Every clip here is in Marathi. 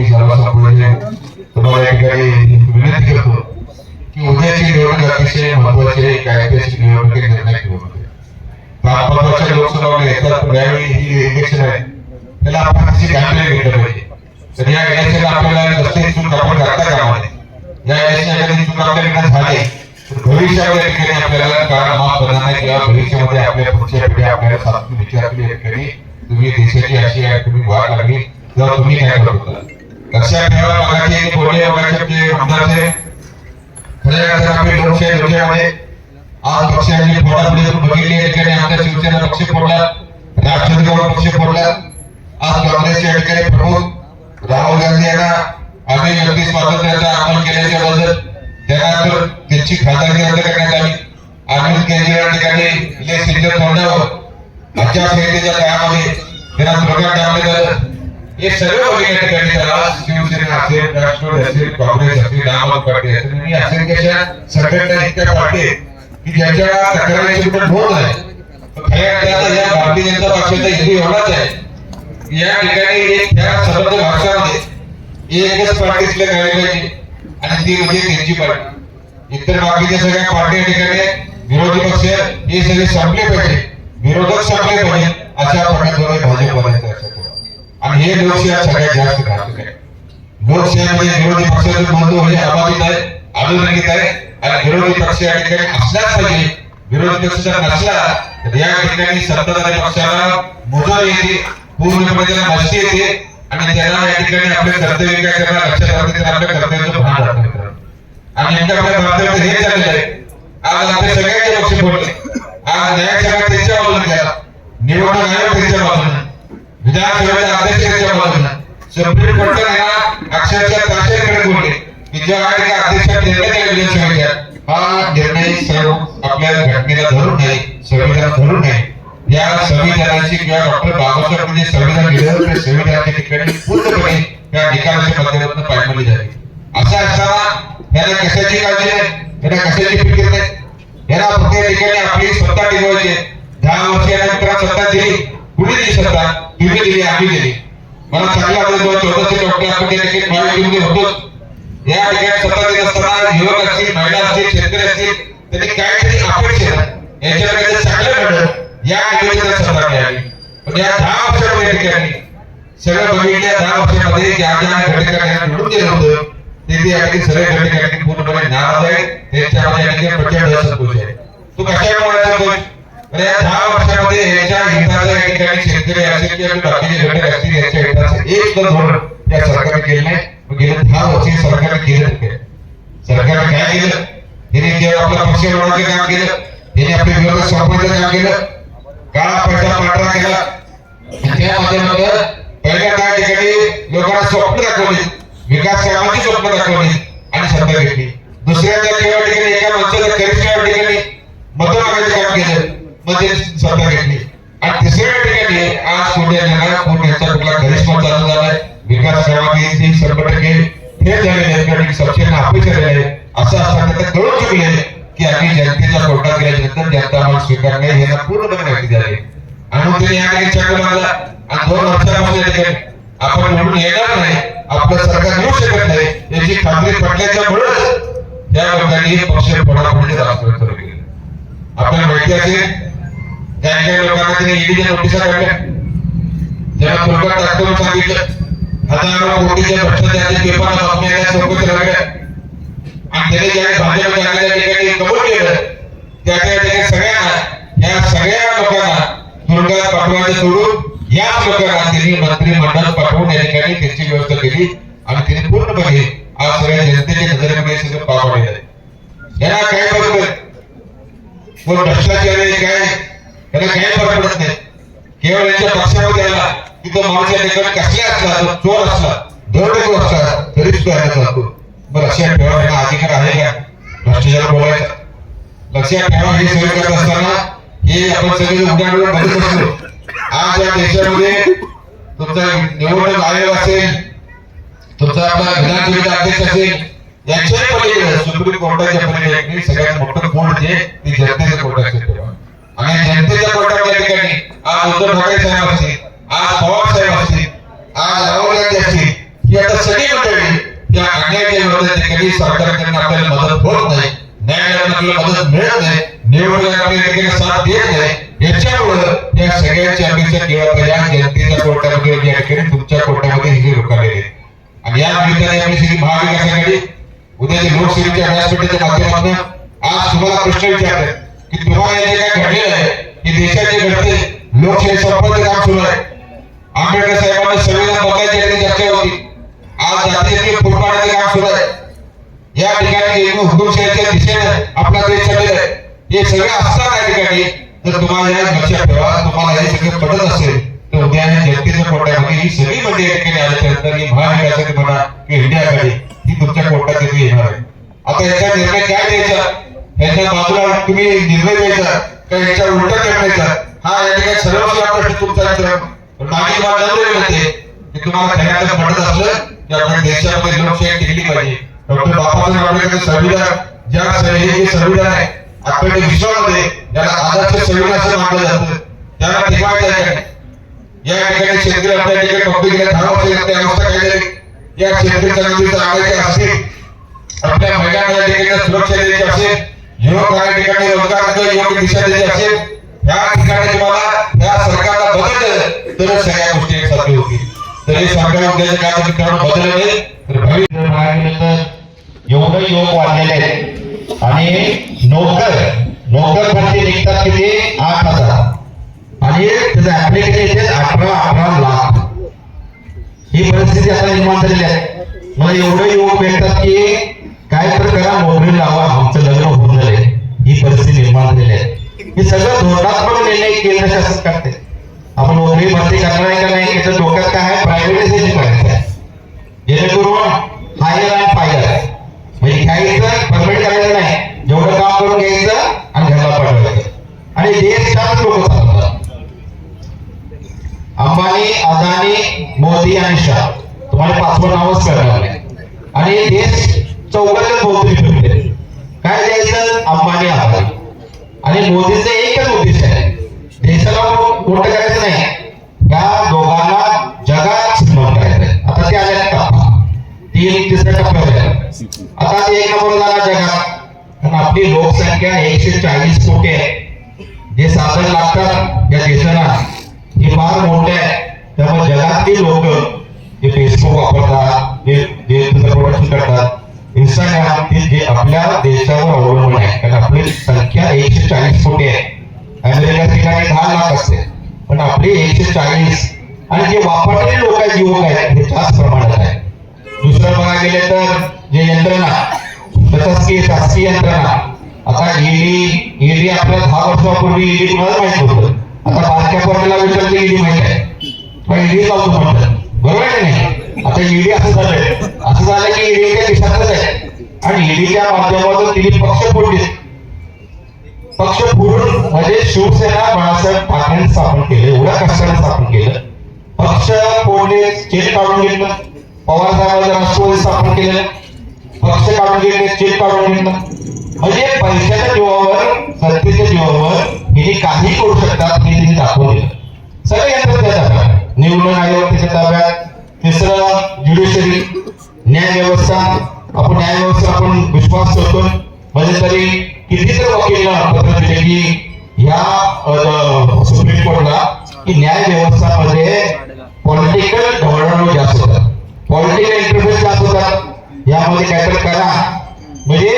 मिनिटांमधलं भाषण आपली तुम्हाला या ठिकाणी विनंती करतो की उद्याची निवडणूक अतिशय महत्वाची आहे एक ऐतिहासिक निवडणूक आहे, निर्णायक लोकसभा येतात पण यावेळी ही इलेक्शन आहे. त्याला आपण कशी कॅम्पेन घेतलं पाहिजे? तर या इलेक्शनला आपल्याला रस्ते चूक आपण करता कामा या इलेक्शन एखादी चूक आपल्याकडे झाली भविष्यामध्ये ठिकाणी आपल्याला कारण माफ करणार नाही किंवा भविष्यामध्ये आपल्या पुढच्या पिढ्या आपल्याला साधून विचारली या ठिकाणी. तुम्ही देशाची अशी आहे तुम्ही वाट लागली तेव्हा तुम्ही काय करत होता? लक्षात ठेवा मागाचे कोणी वगैरे जे आमदारचे खऱ्या अर्थाने आपली लोकशाही लोकशाहीमध्ये आज पक्षांची फोडाफोडी आपण बघितली या ठिकाणी आमच्या शिवसेना पक्ष फोडला राष्ट्रवादी पक्ष फोडला. आज काँग्रेसच्या ठिकाणी प्रमुख राहुल गांधी यांना आम्ही व्यक्ती स्वातंत्र्याचा अंमल केल्याच्या बद्दल त्यांना तर त्यांची खासदारकी रद्द करण्यात आली. अरविंद केजरीवाल ठिकाणी ले सिंचन तोंडावर आचारसंहितेच्या काळामध्ये त्यांना स्लोगन टाकण्यात आलं. हे सर्व बघितल्या ठिकाणी शिवसेना असेल राष्ट्रवादी असेल काँग्रेस असेल आम आदमी पार्टी असेल आणि असंख्यच्या संघटना इतक्या पार्टी की ज्याच्या तक्रारीची कुठे नोंद आहे अर्थानं या भारतीय जनता पक्षाचा हिंदी एवढाच आहे. या ठिकाणी एक त्या सबंध भाषामध्ये एकच पार्टी असल्या घालायला पाहिजे आणि ती म्हणजे त्यांची पार्टी. इतर बाकीच्या सगळ्या पार्टी या ठिकाणी विरोधी पक्ष हे सगळे संपले पाहिजे, विरोधक संपले पाहिजे, अशा प्रकारे भाजप. आणि हे लोकशाही सगळ्यात जास्त घातक आहे. लोकशाहीमध्ये विरोधी पक्षाचे बंधू हे अबाधित आहे अधोरेखित आहे. आणि विरोधी पक्ष या ठिकाणी असलाच पाहिजे. विरोधी पक्ष जर नसला तर या ठिकाणी सत्ताधारी पक्षाला मुजोर येते पूर्णपणे त्याला मस्ती येते. आणि त्याला या ठिकाणी आपले कर्तव्य काय करणार? लक्षात राहते त्याला आपल्या कर्तव्याचं भान राहते आणि नेमकं आपल्या भारतामध्ये हे चाललेलं आहे. आज आपले सगळ्यांचे पक्ष बोलले. आज न्याय सगळा त्यांच्या बाजूला निवडणूक आयोग त्यांच्या बाजूला विधानसभेच्या अध्यक्ष त्यांच्या सुप्रीम कोर्टाने ना अक्षरशः ताशेकडे बोलले की ज्या ठिकाणी अध्यक्ष निर्णय केला विधानसभेच्या हा निर्णय सर्व आपल्या घटनेला धरून नाही संविधान धरून नाही. या संविधानाची किंवा डॉक्टर बाबासाहेब म्हणजे संविधान लिहिलं त्या संविधानाच्या ठिकाणी पूर्णपणे त्या निकालाच्या माध्यमातून पाठवली झाली असं असताना त्याला कशाची काळजी नाही त्याला कशाची फिकीर नाही. याला फक्त या ठिकाणी आपली सत्ता टिकवायची आहे. दहा वर्षानंतर सत्ता दिली कुणी दिली सत्ता? तुम्ही दिली आम्ही दिली मला चांगला आठवतं जेव्हा चौदाशे डॉक्टर आपण त्या ठिकाणी महायुतीमध्ये होतो या ठिकाणी सत्ता देत असताना युवक असतील महिला असतील शेतकरी असतील त्यांनी काहीतरी अपेक्षा याच्याकडे चांगलं घडलं या योजनेला सत्ता मिळाली. पण या दहा वर्षामध्ये या ठिकाणी सगळं बघितल्या दहा वर्षामध्ये ज्या ज्या घटकांना निवडून दिलं होतं ते ते या ठिकाणी सगळे घटकांनी पूर्णपणे नाराज आहे त्यांच्यामध्ये या ठिकाणी प्रचंड असंतोष आहे. तो कशामुळे असंतोष? म्हणजे या दहा वर्षामध्ये याच्या हिताचं या ठिकाणी शेतकरी असेल किंवा बाकीचे घटक असतील याच्या हिताचं एक धोरण त्या सरकारने केलं नाही. गेले दहा वर्षे सरकारने केलं नाही. सरकारने काय केलं? हिने केवळ आपला पक्ष बनवण्याचं काम केलं. हिने आपले विरोधक संपवायचं काम केलं. काळा पैसा पांढरा केला. त्या माध्यमातून पहिल्या काही ठिकाणी लोकांना स्वप्न दाखवली. विकास कामाची स्वप्न दाखवली. आणि सत्ता घेतली दुसऱ्या त्या ठिकाणी ठिकाणी एका माणसाला करिष्ठ या ठिकाणी मत मागायचं काम केलं सत्ता घेतली. आणि तिसऱ्या ठिकाणी आज कुठला चालू झालाय विकास हे झालेले आहेत कारण सबसेना आहे असं असताना ते कळून चुकले की आम्ही जनतेच्या कोर्टात गेल्यानंतर जनता आम्हाला पूर्णपणे माहिती झाली. आणि या ठिकाणी चक्र मारला. आणि दोन वर्षापासून ठिकाणी आपण येणार नाही आपलं सरकार येऊ शकत नाही याची खात्री लोकांनी पक्ष पडापडीचे राजकारण सुरू केले. आपल्याला माहिती असेल त्या काही लोकांना त्यांनी ईडीच्या नोटिसा काढल्या त्याला कोर्टात दाखवून सांगितलं. हजारो कोटीच्या भ्रष्टाचाराचे पेपर बातम्या चौकशी लागल्या. आणि त्याने ज्यावेळी भाजप जाण्याच्या ठिकाणी कबूल केलं त्या त्या ठिकाणी सगळ्यांना या सगळ्या लोकांना तुरुंगात पाठवायचं सोडून याच लोकांना त्यांनी मंत्रिमंडळ पाठवून या ठिकाणी त्यांची व्यवस्था केली आणि त्यांनी पूर्णपणे आज सगळ्या जनतेच्या नजरेमध्ये सगळं पार पडलेलं आहे. यांना काय बरोबर? कोण भ्रष्टाचार आहे काय? याला काही फरक पडत नाही केवळ यांच्या पक्षामध्ये आला. की तो माणूस ठिकाणी कसला असला तो चोर असला दरोडेखोर असला तर तरी सुद्धा यांना चालतो. मग लक्षात ठेवा यांना अधिकार आहे का? भ्रष्टाचार बोलायचा. लक्षात ठेवा हे सगळं करत असताना हे आपण सगळे उदाहरण बघत असतो. आज या देशामध्ये तुमचा निवडणूक आयोग असेल तुमचा आपला विधानसभेचा अध्यक्ष असेल याच्या पलीकडे सुप्रीम कोर्टाच्या पलीकडे सगळ्यात मोठं कोर्ट जे ते जनतेचं कोर्ट असेल आणि आज उद्धव ठाकरे साहेब असतील आज पवार साहेब असतील आज राहुल गांधी असतील ही आता सगळी मंडळी त्या अन्यायाच्या विरोधात कधी सरकारकडून आपल्याला मदत होत नाही न्यायालयाला आपल्याला मदत मिळत नाही निवडणुका आपल्या साथ देत नाही. याच्यामुळं या सगळ्यांची अपेक्षा जनतेच्या कोर्टामध्ये या ठिकाणी तुमच्या कोर्टामध्ये हे आणि या निमित्ताने आपली श्री महाविकास आघाडी उद्याच्या लोकसभेच्या व्यासपीठाच्या माध्यमातून आज तुम्हाला प्रश्न विचारले की तुम्हाला हे काय घडलेलं आहे? की देशाचे घडते लोकशाही संपवायचं काम सुरू आहे आंबेडकर साहेबांनी संविधान बदलायची चर्चा होती. आज जातीय फूट काम सुरू आहे. या ठिकाणी हुकुमशाहीच्या दिशेने आपला देश चाललेला आहे. हे सगळं असतात या ठिकाणी. तर तुम्हाला या लक्षात ठेवा तुम्हाला हे सगळं पडत असेल तर उद्या जनतेच्या कोर्टामध्ये ही सगळी मंडळी या ठिकाणी आल्याच्यानंतर ही महाविकासाची म्हणा की इंडिया आघाडी ही तुमच्या कोर्टात येथे येणार आहे. आता याचा निर्णय काय द्यायचा याच्या बाजूला तुम्ही निर्णय द्यायचा का याच्या उलटा करण्याचा? हा या ठिकाणी सर्वस्वी प्रश्न तुमचा आहे. पण मागे मला होते. की तुम्हाला खेळायला पडत असलं की आपण देशामध्ये लोकशाही टिकली पाहिजे. डॉक्टर बाबासाहेब आंबेडकर संविधान ज्या स- हे संविधान आहे आपल्या विश्वामध्ये ज्याला आदर्श संविधान असं मानलं जातं त्याला टिकवायचं आहे या ठिकाणी शेतकरी आपल्या ठिकाणी नोकरी गेल्या अवस्था काय झाली या शेतकरी चळवळीचा आणायचे असतील आपल्या महिलांना या ठिकाणी सुरक्षा द्यायची असेल युवक युवकांना ठिकाणी रोजगार योग्य दिशा द्यायची असेल या ठिकाणी तुम्हाला या सरकारला बदललं तर सगळ्या गोष्टी एकसारखी होतील. तर हे सरकार उद्याच्या काळात मित्रांनो बदललं नाही तर भविष्य एवढं योग वाढलेले आहेत. आणि नोकर नोकर भरती निघतात किती? आठ हजार. आणि त्याचं ऍप्लिकेशन अठरा अठरा लाख. ही परिस्थिती आता निर्माण झालेली आहे. मला एवढे युवक भेटतात की काय तर करा नोकरी लावा आमचं लग्न होऊन झाले ही परिस्थिती निर्माण झालेली आहे. हे सगळं धोरणात्मक निर्णय केंद्र शासन करते. आपण नोकरी भरती करणार आहे का नाही याचं डोक्यात काय आहे? प्रायव्हेटायझेशन करायचं आहे. जेणेकरून हायर अँड फायर म्हणजे घ्यायचं परमिट करायचं नाही. जेवढं काम करून घ्यायचं आणि घरला पाठवायचं. आणि देश त्याच लोक चालवतात अंबानी अदानी मोदी आणि शाह. तुम्हाला पाचवं नावच करणार नाही. आणि देश चौघाच्या आणि मोदीचं एकच उद्देश आहे देशाला मोठं करायचं नाही या दोघांना जगात श्रीमंत करायचं आता ते आले टप्पा तीन तिसऱ्या टप्प्यावर आता ते एक नंबर झाला जगात कारण आपली लोकसंख्या एकशे चाळीस कोटी आहे जे साधन लागतात या देशाला हे। फार मोठे आहे त्यामुळे जगातली लोक जे फेसबुक वापरतात जे जे प्रोडक्शन करतात इंस्टाग्राम बाबतीत जे आपल्या देशावर अवलंबून आहे कारण आपली संख्या एकशे चाळीस कोटी आहे. अमेरिका ठिकाणी दहा लाख असते पण आपली एकशे चाळीस आणि जे वापरलेले लोक आहेत युवक आहेत हे जास्त प्रमाणात आहे दुसरं बघायला गेले तर जे यंत्रणा प्रशासकीय शासकीय यंत्रणा. आता ईडी ईडी आपल्या दहा वर्षापूर्वी ईडी कुणाला माहीत होतं आता बारक्या पोराला विचारलं ईडी माहीत आहे. पण ईडी लावतो म्हणतात. बरोबर आहे नाही? आता ईडी असं झालंय. असं झालं की ईडीच्या देशातच आहे. आणि ईडीच्या माध्यमातून तिने पक्ष फोडले. पक्ष फोडून म्हणजे शिवसेना बाळासाहेब ठाकरे स्थापन केलं एवढ्या कष्टाने स्थापन केलं. पक्ष फोडले चेक काढून घेतलं. पवार साहेबांचं राष्ट्रवादी स्थापन केलं पक्ष काढून घेतले चेक काढून घेतलं. म्हणजे पैशाच्या जीवावर सत्तेच्या जीवावर हे काही करू शकतात हे तिने दाखवून सगळे यंत्र त्या ताब्यात निवडणूक आयोग त्याच्या ताब्यात. तिसरं ज्युडिशरी न्याय व्यवस्था आपण न्याय व्यवस्था आपण विश्वास करतो म्हणजे तरी किती तर वकील पत्र दिले की या सुप्रीम कोर्टला की न्याय व्यवस्थामध्ये पॉलिटिकल ढवळाढवळ जास्त होतात. पॉलिटिकल इंटरफेस जास्त होतात. यामध्ये काहीतरी करा. म्हणजे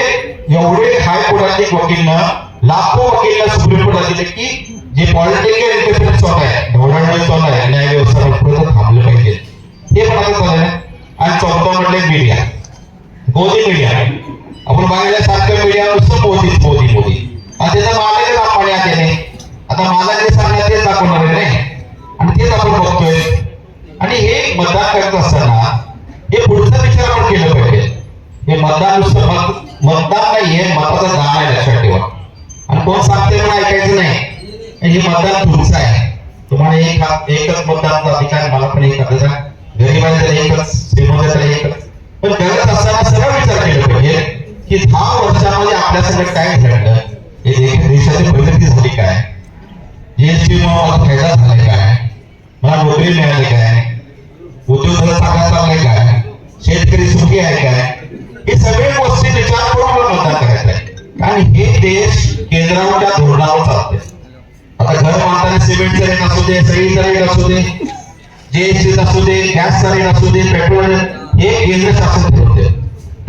एवढे हायकोर्टाचे वकीलनं लाखो वकीलनं सुप्रीम कोर्टात दिले की जे पॉलिटिकल इंटरफेरन्स होत आहे ढवळाढवळ होत आहे न्याय व्यवस्था थांबलं पाहिजे. हे पण आता चाललंय आणि चौथा म्हणजे मीडिया गोदी मीडिया आपण बघायला सारखं मीडिया नुसतं मोदी मोदी मोदी. आणि त्याचा मागे आपण या त्याने. आता माझा जे सांगणार तेच दाखवणार आहे आणि तेच आपण बघतोय. आणि हे मतदान करत असताना हे पुढचा विचार आपण केलं पाहिजे. हे मतदान नुसतं मत मतदान नाही हे मताचं दान आहे लक्षात ठेवा. आणि कोण सांगते म्हणून ऐकायचं नाही. हे मतदान तुमचं आहे. तुम्हाला एक एकच मतदानाचा अधिकार मला पण एक अधिकार गरीब एकच दहा वर्षामध्ये आपल्या काय घडलं हे। देशाची प्रगती झाली काय जीएसटी मला फ़ायदा झालाय काय मला नोकरी मिळाली काय उद्योग चांगला चाललाय काय शेतकरी सुखी आहे काय हे। सगळे गोष्टी विचार करून मतदान करायचं आणि हे देश केंद्राच्या धोरणावर चालते आता घर बांधताना सिमेंटचा रेट असू दे सगळीचा रेट असू दे जीएसटी असू दे गॅसचा रेट असू दे पेट्रोल हे केंद्र शासन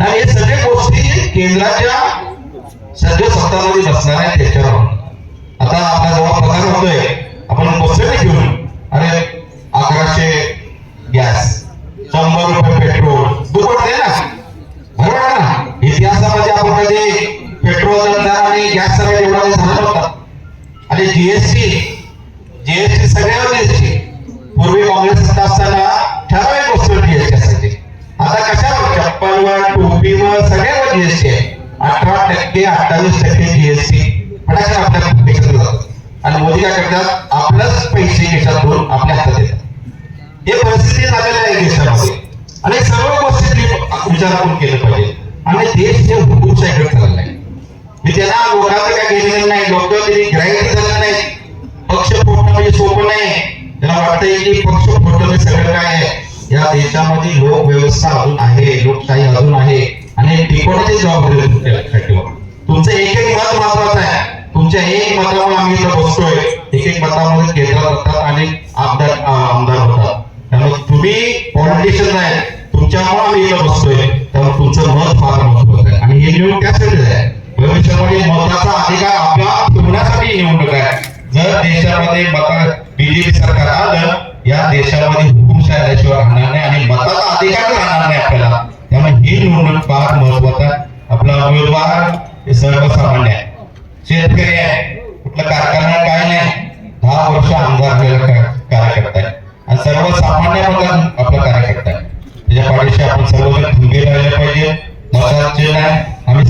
हे सगळे गोष्टी केंद्राच्या सध्या सत्तामध्ये बसणार आहे त्याच्यावर. आता आपला जेव्हा पगार होतोय आपण बसतोय घेऊन अरे अकराशे गॅस शंभर रुपये पेट्रोल आणि आपलंच पैसे देशातून आपल्या हातात येतात. हे परिस्थिती झालेली आहे देशामध्ये. आणि सर्व गोष्टी विचार आपण केलं पाहिजे. आणि देश हे हुकूमशाहीकडे चालला आहे. मी त्याला लोकांचं काय गेलेलं नाही लोक त्यांनी ग्राह्य झालं नाही पक्ष फोडणं म्हणजे सोपं नाही. त्याला वाटतंय की पक्ष फोडणं म्हणजे सगळं काय आहे? या देशामध्ये लोक व्यवस्था अजून आहे लोकशाही अजून आहे. आणि टिकवण्याची जबाबदारी तुमच्या लक्षात ठेवा. तुमचं एक एक मत महत्वाचं आहे. तुमच्या एक मतामुळे आम्ही इथं बसतोय. एक एक मतामध्ये केंद्रात असतात आणि आमदार आमदार होतात. त्यामुळे तुम्ही पॉलिटिशियन आहे तुमच्यामुळे आम्ही इथं बसतोय. त्यामुळे तुमचं मत फार महत्वाचं आहे. आणि हे निवडणूक त्यासाठी आहे. भविष्यामध्ये मताचा अधिकार आपला ठेवण्यासाठी निवडणूक आहे. जर देशामध्ये मता बीजेपी सरकार आलं या देशामध्ये हुकुमशाही आल्याशिवाय राहणार नाही आणि मताचा अधिकार राहणार नाही आपल्याला त्यामुळे ही निवडणूक फार महत्त्वाचा आहे. आपला उमेदवार हे सर्वसामान्य आहे. शेतकरी आहे. कुठलं कारखाना काय नाही. दहा वर्ष आमदार आपल्याला कार्यकर्ता आहे आणि सर्वसामान्य वर्गात आपला कार्यकर्ता. आहे त्याच्या पाठीशी आपण सर्वजण खंबीर राहिला पाहिजे. मताचे नाही आम्ही